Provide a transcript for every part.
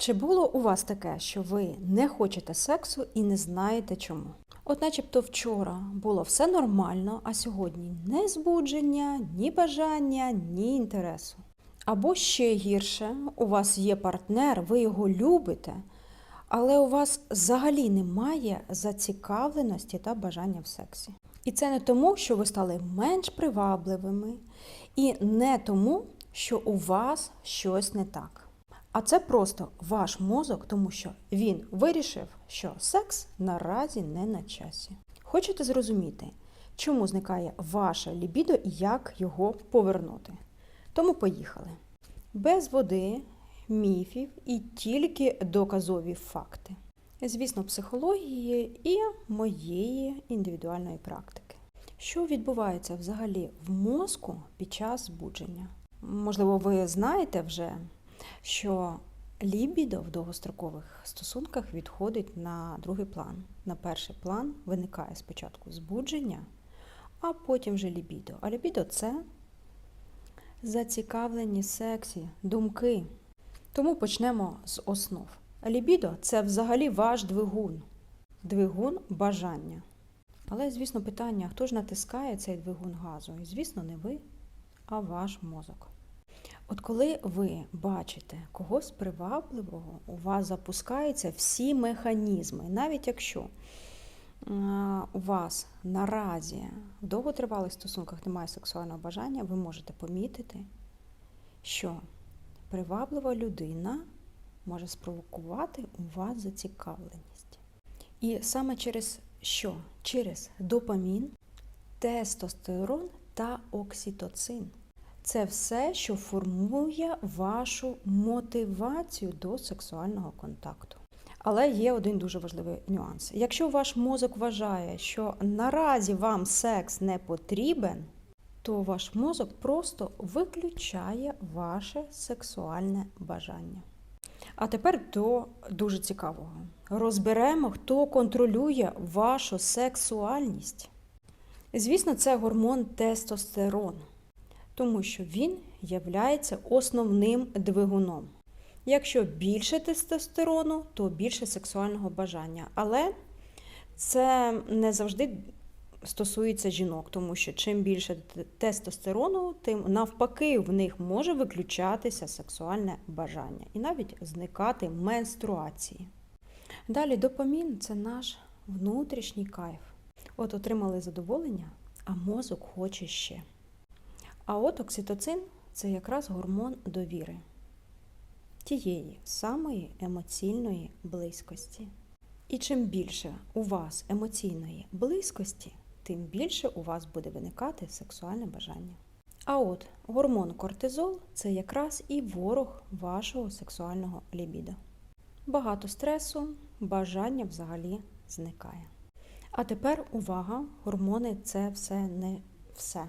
Чи було у вас таке, що ви не хочете сексу і не знаєте чому? От начебто вчора було все нормально, а сьогодні ні збудження, ні бажання, ні інтересу. Або ще гірше, у вас є партнер, ви його любите, але у вас взагалі немає зацікавленості та бажання в сексі. І це не тому, що ви стали менш привабливими, і не тому, що у вас щось не так. А це просто ваш мозок, тому що він вирішив, що секс наразі не на часі. Хочете зрозуміти, чому зникає ваше лібідо і як його повернути? Тому поїхали. Без води, міфів і тільки доказові факти. Звісно, психології і моєї індивідуальної практики. Що відбувається взагалі в мозку під час збудження? Можливо, ви знаєте вже, що лібідо в довгострокових стосунках відходить на другий план. На перший план виникає спочатку збудження, а потім вже лібідо. А лібідо це зацікавлені сексі, думки. Тому почнемо з основ. Лібідо це взагалі ваш двигун, двигун бажання. Але, звісно, питання, хто ж натискає цей двигун газу? І, звісно, не ви, а ваш мозок. От коли ви бачите когось привабливого, у вас запускаються всі механізми, навіть якщо у вас наразі в довготривалих стосунках немає сексуального бажання, ви можете помітити, що приваблива людина може спровокувати у вас зацікавленість. І саме через що? Через допамін, тестостерон та окситоцин. Це все, що формує вашу мотивацію до сексуального контакту. Але є один дуже важливий нюанс. Якщо ваш мозок вважає, що наразі вам секс не потрібен, то ваш мозок просто виключає ваше сексуальне бажання. А тепер до дуже цікавого. Розберемо, хто контролює вашу сексуальність. Звісно, це гормон тестостерон, тому що він являється основним двигуном. Якщо більше тестостерону, то більше сексуального бажання. Але це не завжди стосується жінок, тому що чим більше тестостерону, тим навпаки в них може виключатися сексуальне бажання і навіть зникати менструації. Далі допамін це наш внутрішній кайф. От отримали задоволення, а мозок хоче ще. А от окситоцин це якраз гормон довіри, тієї самої емоційної близькості. І чим більше у вас емоційної близькості, тим більше у вас буде виникати сексуальне бажання. А от гормон кортизол це якраз і ворог вашого сексуального лібідо. Багато стресу, бажання взагалі зникає. А тепер увага, гормони це все не все.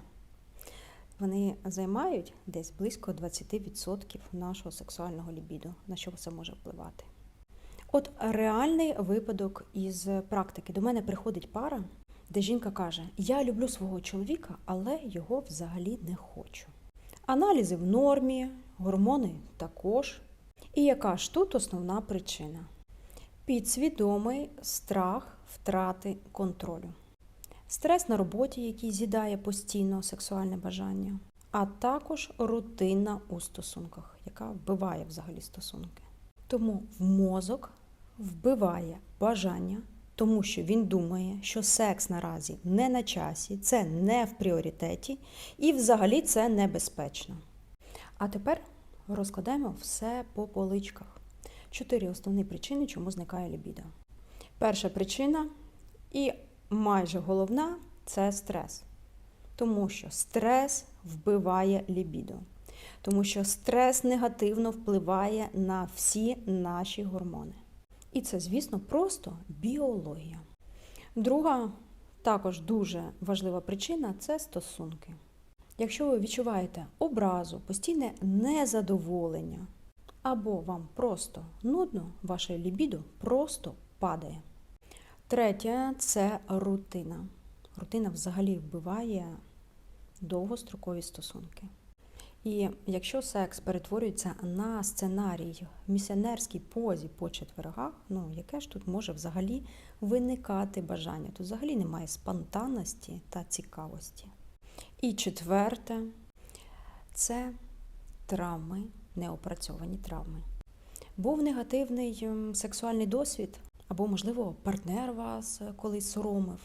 Вони займають десь близько 20% нашого сексуального лібіду, на що це може впливати. От реальний випадок із практики. До мене приходить пара, де жінка каже: Я люблю свого чоловіка, але його взагалі не хочу. Аналізи в нормі, гормони також. І яка ж тут основна причина? Підсвідомий страх втрати контролю. Стрес на роботі, який з'їдає постійно сексуальне бажання, а також рутина у стосунках, яка вбиває взагалі стосунки. Тому мозок вбиває бажання, тому що він думає, що секс наразі не на часі, це не в пріоритеті і взагалі це небезпечно. А тепер розкладаємо все по поличках. Чотири основні причини, чому зникає лібідо. Перша причина і майже головна це стрес. Тому що стрес вбиває лібідо. Тому що стрес негативно впливає на всі наші гормони. І це, звісно, просто біологія. Друга, також дуже важлива причина це стосунки. Якщо ви відчуваєте образу, постійне незадоволення, або вам просто нудно, ваше лібідо просто падає. Третє це рутина. Рутина взагалі вбиває довгострокові стосунки. І якщо секс перетворюється на сценарій в місіонерській позі по четвергах, ну яке ж тут може взагалі виникати бажання? Тут взагалі немає спонтанності та цікавості. І четверте це травми, неопрацьовані травми. Був негативний сексуальний досвід, або, можливо, партнер вас е, колись соромив.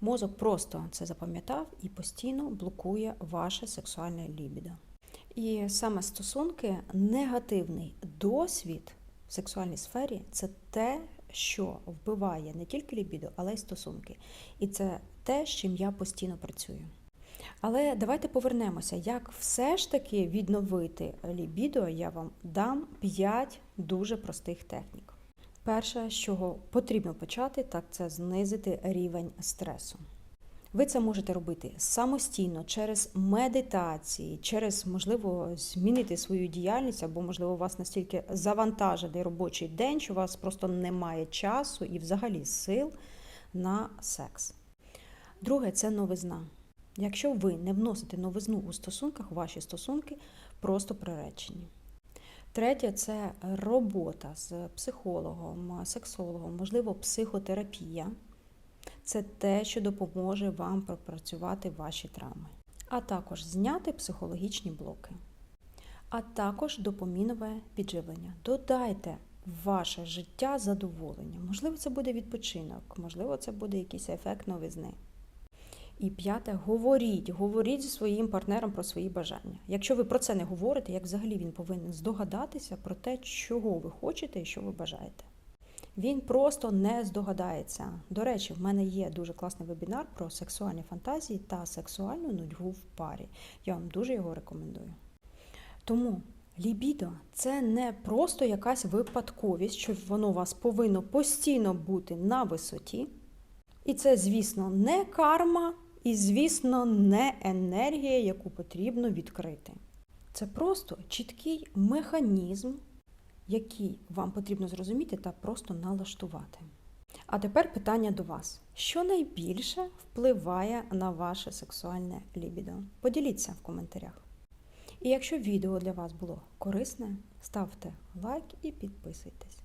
Мозок просто це запам'ятав і постійно блокує ваше сексуальне лібідо. І саме стосунки, негативний досвід в сексуальній сфері це те, що вбиває не тільки лібідо, але й стосунки. І це те, з чим я постійно працюю. Але давайте повернемося, як все ж таки відновити лібідо, я вам дам 5 дуже простих технік. Перше, з чого потрібно почати, так це знизити рівень стресу. Ви це можете робити самостійно через медитації, через, можливо, змінити свою діяльність, або, можливо, вас настільки завантажений робочий день, що у вас просто немає часу і взагалі сил на секс. Друге це новизна. Якщо ви не вносите новизну у стосунках, ваші стосунки просто приречені. Третє це робота з психологом, сексологом, можливо, психотерапія. Це те, що допоможе вам пропрацювати ваші травми. А також зняти психологічні блоки. А також допомінове підживлення. Додайте ваше життя задоволення. Можливо, це буде відпочинок, можливо, це буде якийсь ефект новизни. І п'яте, говоріть, говоріть зі своїм партнером про свої бажання. Якщо ви про це не говорите, як взагалі він повинен здогадатися про те, чого ви хочете і що ви бажаєте. Він просто не здогадається. До речі, в мене є дуже класний вебінар про сексуальні фантазії та сексуальну нудьгу в парі. Я вам дуже його рекомендую. Тому лібідо це не просто якась випадковість, що воно у вас повинно постійно бути на висоті. І це, звісно, не карма, і, звісно, не енергія, яку потрібно відкрити. Це просто чіткий механізм, який вам потрібно зрозуміти та просто налаштувати. А тепер питання до вас: що найбільше впливає на ваше сексуальне лібідо? Поділіться в коментарях. І якщо відео для вас було корисне, ставте лайк і підписуйтесь.